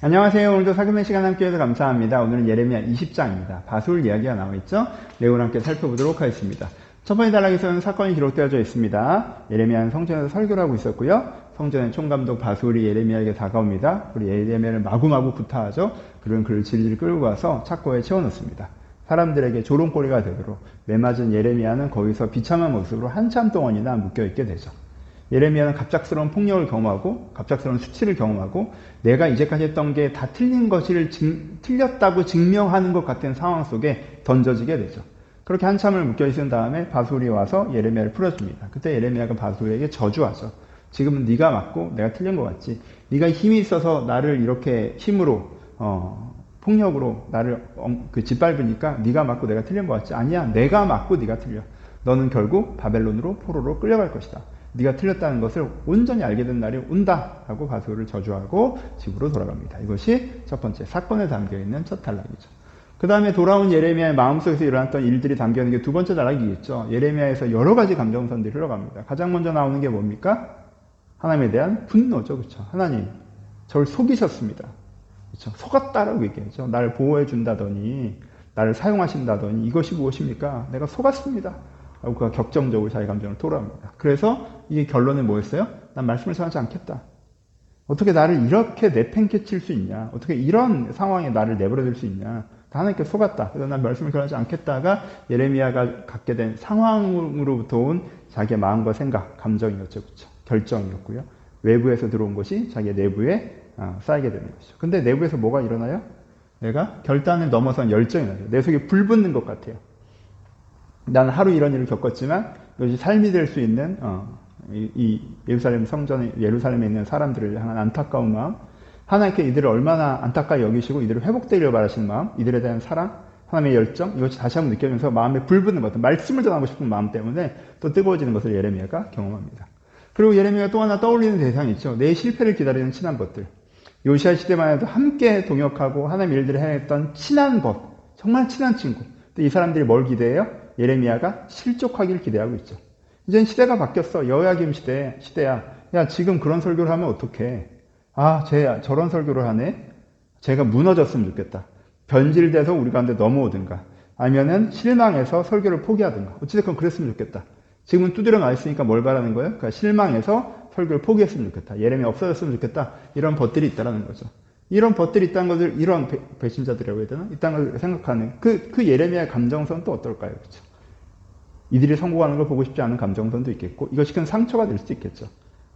안녕하세요. 오늘도 사금의 시간 함께해서 감사합니다. 오늘은 예레미야 20장입니다. 바술 이야기가 나와 있죠? 내용을 함께 살펴보도록 하겠습니다. 첫 번째 단락에서는 사건이 기록되어져 있습니다. 예레미야는 성전에서 설교를 하고 있었고요. 성전의 총감독 바술이 예레미야에게 다가옵니다. 그리고 예레미야를 마구마구 구타하죠. 그런 그를 질질 끌고 가서 착고에 채워놓습니다. 사람들에게 조롱거리가 되도록 매맞은 예레미야는 거기서 비참한 모습으로 한참 동안이나 묶여있게 되죠. 예레미야는 갑작스러운 폭력을 경험하고 갑작스러운 수치를 경험하고 내가 이제까지 했던 게 다 틀린 것을 증, 틀렸다고 증명하는 것 같은 상황 속에 던져지게 되죠. 그렇게 한참을 묶여 있은 다음에 바술이 와서 예레미야를 풀어줍니다. 그때 예레미야가 바술에게 저주하죠. 지금은 네가 맞고 내가 틀린 것 같지. 네가 힘이 있어서 나를 이렇게 힘으로 어, 폭력으로 나를 그 짓밟으니까 네가 맞고 내가 틀린 것 같지. 아니야. 내가 맞고 네가 틀려. 너는 결국 바벨론으로 포로로 끌려갈 것이다. 네가 틀렸다는 것을 온전히 알게 된 날이 온다라고 바술을 저주하고 집으로 돌아갑니다. 이것이 첫 번째 사건에 담겨 있는 첫 단락이죠. 그 다음에 돌아온 예레미야의 마음속에서 일어났던 일들이 담겨 있는 게 두 번째 단락이겠죠. 예레미야에서 여러 가지 감정선들이 흘러갑니다. 가장 먼저 나오는 게 뭡니까? 하나님에 대한 분노죠. 그렇죠? 하나님, 저를 속이셨습니다. 그렇죠? 속았다라고 얘기하죠. 나를 보호해 준다더니, 나를 사용하신다더니 이것이 무엇입니까? 내가 속았습니다. 그가 격정적으로 자기 감정을 토로합니다. 그래서 이게 결론은 뭐였어요? 난 말씀을 전하지 않겠다. 어떻게 나를 이렇게 내팽개칠 수 있냐? 어떻게 이런 상황에 나를 내버려둘 수 있냐? 다 하나님께 속았다. 그래서 난 말씀을 전하지 않겠다가 예레미야가 갖게 된 상황으로부터 온 자기의 마음과 생각, 감정이었죠. 그렇죠? 결정이었고요. 외부에서 들어온 것이 자기의 내부에 아, 쌓이게 되는 것이죠. 근데 내부에서 뭐가 일어나요? 내가 결단을 넘어선 열정이 나요. 내 속에 불 붙는 것 같아요. 나는 하루 이런 일을 겪었지만 이것이 삶이 될 수 있는 어, 이, 이, 예루살렘 성전에 예루살렘에 있는 사람들을 향한 안타까운 마음, 하나님께 이들을 얼마나 안타까이 여기시고 이들을 회복되기를 바라시는 마음, 이들에 대한 사랑, 하나님의 열정 이것이 다시 한번 느껴지면서 마음에 불붙는 것 말씀을 전하고 싶은 마음 때문에 또 뜨거워지는 것을 예레미야가 경험합니다. 그리고 예레미야가 또 하나 떠올리는 대상이 있죠. 내 실패를 기다리는 친한 것들. 요시아 시대만 해도 함께 동역하고 하나님 일들을 해냈던 친한 것, 정말 친한 친구. 이 사람들이 뭘 기대해요? 예레미야가 실족하기를 기대하고 있죠. 이젠 시대가 바뀌었어. 여야김 시대, 시대야. 야, 지금 그런 설교를 하면 어떡해. 아, 쟤 저런 설교를 하네? 제가 무너졌으면 좋겠다. 변질돼서 우리 가운데 넘어오든가. 아니면은 실망해서 설교를 포기하든가. 어찌됐건 그랬으면 좋겠다. 지금은 두드려 나 있으니까 뭘 바라는 거예요? 그러니까 실망해서 설교를 포기했으면 좋겠다. 예레미야 없어졌으면 좋겠다. 이런 것들이 있다라는 거죠. 이런 벗들이 있다는 것을 이런 배, 신자들이라고 해야 되나? 있다는 걸 생각하는 그, 그 예레미야의 감정선 또 어떨까요? 그렇죠? 이들이 성공하는 걸 보고 싶지 않은 감정선도 있겠고 이것이 큰 상처가 될 수도 있겠죠.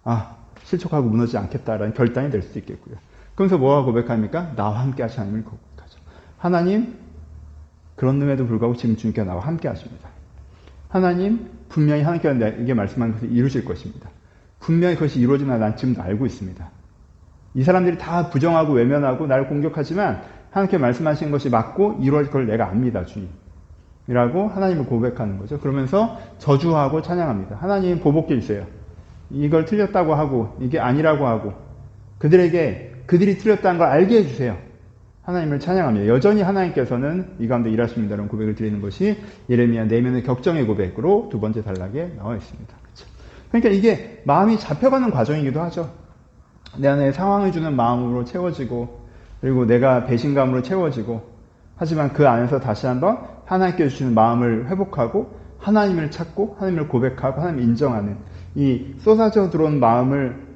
아 실족하고 무너지지 않겠다라는 결단이 될 수도 있겠고요. 그러면서 뭐가 고백합니까? 나와 함께 하신 하나님을 고백하죠. 하나님 그런 놈에도 불구하고 지금 주님께 나와 함께 하십니다. 하나님 분명히 하나님께서 내게 말씀한 것을 이루실 것입니다. 분명히 그것이 이루어지나 난 지금도 알고 있습니다. 이 사람들이 다 부정하고 외면하고 나를 공격하지만 하나님께 말씀하신 것이 맞고 이루어질 걸 내가 압니다, 주님. 이라고 하나님을 고백하는 거죠. 그러면서 저주하고 찬양합니다. 하나님 보복해 주세요. 이걸 틀렸다고 하고 이게 아니라고 하고 그들에게 그들이 틀렸다는 걸 알게 해주세요. 하나님을 찬양합니다. 여전히 하나님께서는 이 가운데 일하십니다라는 고백을 드리는 것이 예레미야 내면의 격정의 고백으로 두 번째 단락에 나와 있습니다. 그렇죠? 그러니까 이게 마음이 잡혀가는 과정이기도 하죠. 내 안에 상황을 주는 마음으로 채워지고 그리고 내가 배신감으로 채워지고 하지만 그 안에서 다시 한번 하나님께 주시는 마음을 회복하고 하나님을 찾고 하나님을 고백하고 하나님을 인정하는 이 쏟아져 들어온 마음을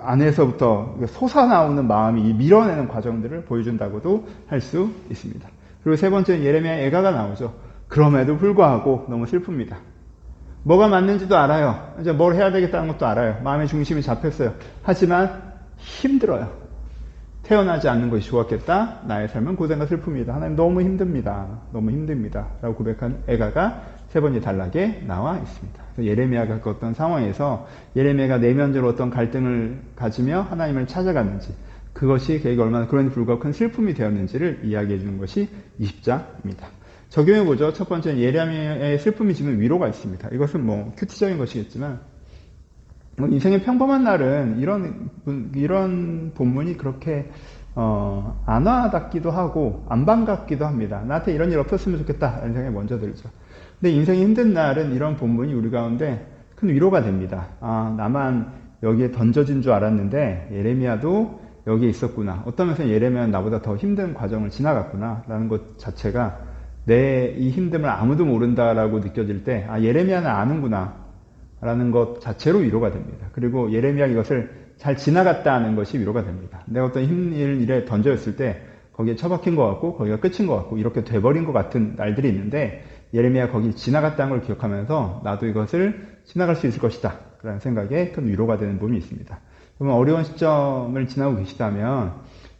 안에서부터 솟아나오는 마음이 밀어내는 과정들을 보여준다고도 할 수 있습니다. 그리고 세 번째는 예레미야 애가가 나오죠. 그럼에도 불구하고 너무 슬픕니다. 뭐가 맞는지도 알아요. 이제 뭘 해야 되겠다는 것도 알아요. 마음의 중심이 잡혔어요. 하지만 힘들어요. 태어나지 않는 것이 좋았겠다. 나의 삶은 고생과 슬픔이다. 하나님 너무 힘듭니다. 너무 힘듭니다. 라고 고백한 애가가 세 번째 단락에 나와 있습니다. 예레미야가 그 어떤 상황에서 예레미야가 내면적으로 어떤 갈등을 가지며 하나님을 찾아갔는지 그것이 그에게 얼마나 그런 불구하고 큰 슬픔이 되었는지를 이야기해 주는 것이 20장입니다. 적용해 보죠. 첫 번째는 예레미야의 슬픔이 지는 위로가 있습니다. 이것은 뭐 큐티적인 것이겠지만 뭐 인생의 평범한 날은 이런 이런 본문이 그렇게 어, 안 와닿기도 하고 안 반갑기도 합니다. 나한테 이런 일 없었으면 좋겠다 이런 생각이 먼저 들죠. 근데 인생이 힘든 날은 이런 본문이 우리 가운데 큰 위로가 됩니다. 아 나만 여기에 던져진 줄 알았는데 예레미야도 여기에 있었구나. 어떤 면에서 예레미야는 나보다 더 힘든 과정을 지나갔구나. 라는 것 자체가 내 이 힘듦을 아무도 모른다라고 느껴질 때, 아, 예레미야는 아는구나. 라는 것 자체로 위로가 됩니다. 그리고 예레미야 이것을 잘 지나갔다는 것이 위로가 됩니다. 내가 어떤 힘일 일에 던져졌을 때 거기에 처박힌 것 같고 거기가 끝인 것 같고 이렇게 돼버린 것 같은 날들이 있는데 예레미야 거기 지나갔다는 걸 기억하면서 나도 이것을 지나갈 수 있을 것이다. 라는 생각에 큰 위로가 되는 부분이 있습니다. 그러면 어려운 시점을 지나고 계시다면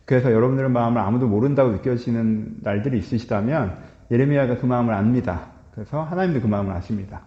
그래서 여러분들의 마음을 아무도 모른다고 느껴지는 날들이 있으시다면 예레미야가 그 마음을 압니다. 그래서 하나님도 그 마음을 아십니다.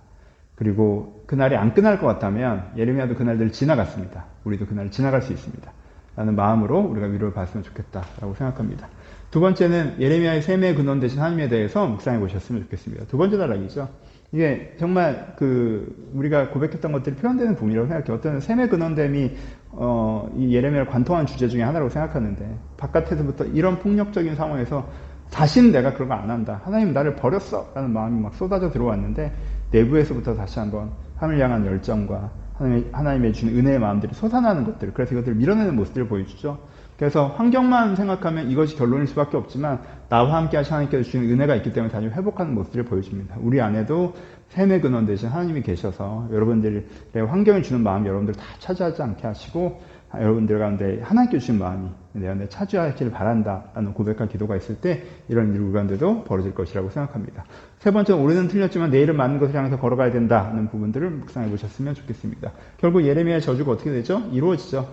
그리고 그날이 안 끝날 것 같다면 예레미야도 그날들 지나갔습니다. 우리도 그날 지나갈 수 있습니다. 라는 마음으로 우리가 위로를 받으면 좋겠다라고 생각합니다. 두 번째는 예레미야의 셈의 근원 대신 하나님에 대해서 묵상해 보셨으면 좋겠습니다. 두 번째 단락이죠. 이게 정말 그 우리가 고백했던 것들이 표현되는 부분이라고 생각해요. 어떤 셈의 근원됨이 어, 이 예레미야를 관통한 주제 중에 하나라고 생각하는데 바깥에서부터 이런 폭력적인 상황에서 다시는 내가 그런 거 안 한다. 하나님 나를 버렸어. 라는 마음이 막 쏟아져 들어왔는데 내부에서부터 다시 한번 하늘 향한 열정과 하나님의, 하나님의 주는 은혜의 마음들이 솟아나는 것들, 그래서 이것들을 밀어내는 모습들을 보여주죠. 그래서 환경만 생각하면 이것이 결론일 수밖에 없지만 나와 함께 하신 하나님께서 주시는 은혜가 있기 때문에 다시 회복하는 모습들을 보여줍니다. 우리 안에도 샘의 근원 대신 하나님이 계셔서 여러분들의 환경을 주는 마음 여러분들 다 차지하지 않게 하시고 여러분들 가운데 하나님께 주신 마음이 내 안에 차지하기를 바란다라는 고백과 기도가 있을 때 이런 일 우리 가운데도 벌어질 것이라고 생각합니다. 세 번째는 올해는 틀렸지만 내일은 맞는 것을 향해서 걸어가야 된다는 부분들을 묵상해 보셨으면 좋겠습니다. 결국 예레미야의 저주가 어떻게 되죠? 이루어지죠.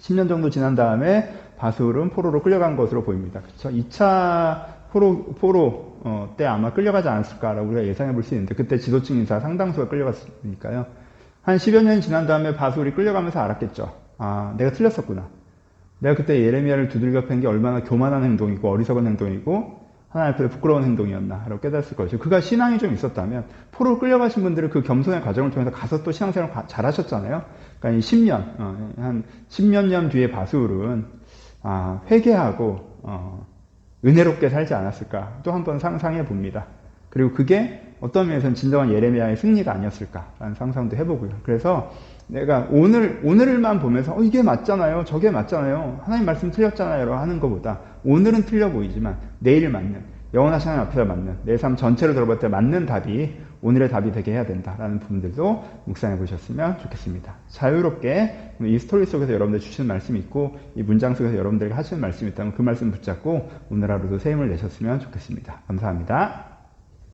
10년 정도 지난 다음에 바술은 포로로 끌려간 것으로 보입니다. 그렇죠? 2차 포로, 포로 어, 때 아마 끌려가지 않았을까라고 우리가 예상해 볼 수 있는데 그때 지도층 인사 상당수가 끌려갔으니까요. 한 10여 년이 지난 다음에 바술이 끌려가면서 알았겠죠. 아, 내가 틀렸었구나. 내가 그때 예레미야를 두들겨 팬 게 얼마나 교만한 행동이고 어리석은 행동이고 하나님 앞에 부끄러운 행동이었나 라고 깨달았을 것이죠. 그가 신앙이 좀 있었다면 포로 끌려가신 분들은 그 겸손의 과정을 통해서 가서 또 신앙생활 잘 하셨잖아요. 그러니까 이 10년, 어, 한 10몇 년 뒤에 바술은 아, 회개하고 어, 은혜롭게 살지 않았을까 또 한 번 상상해 봅니다. 그리고 그게 어떤 면에서는 진정한 예레미야의 승리가 아니었을까라는 상상도 해보고요. 그래서 내가 오늘, 오늘만 보면서, 어, 이게 맞잖아요. 저게 맞잖아요. 하나님 말씀 틀렸잖아요. 하는 것보다, 오늘은 틀려 보이지만, 내일 맞는, 영원하신 하나님 앞에서 맞는, 내 삶 전체를 들어볼 때 맞는 답이 오늘의 답이 되게 해야 된다라는 부분들도 묵상해 보셨으면 좋겠습니다. 자유롭게 이 스토리 속에서 여러분들 주시는 말씀이 있고, 이 문장 속에서 여러분들에게 하시는 말씀이 있다면 그 말씀 붙잡고 오늘 하루도 새 힘을 내셨으면 좋겠습니다. 감사합니다.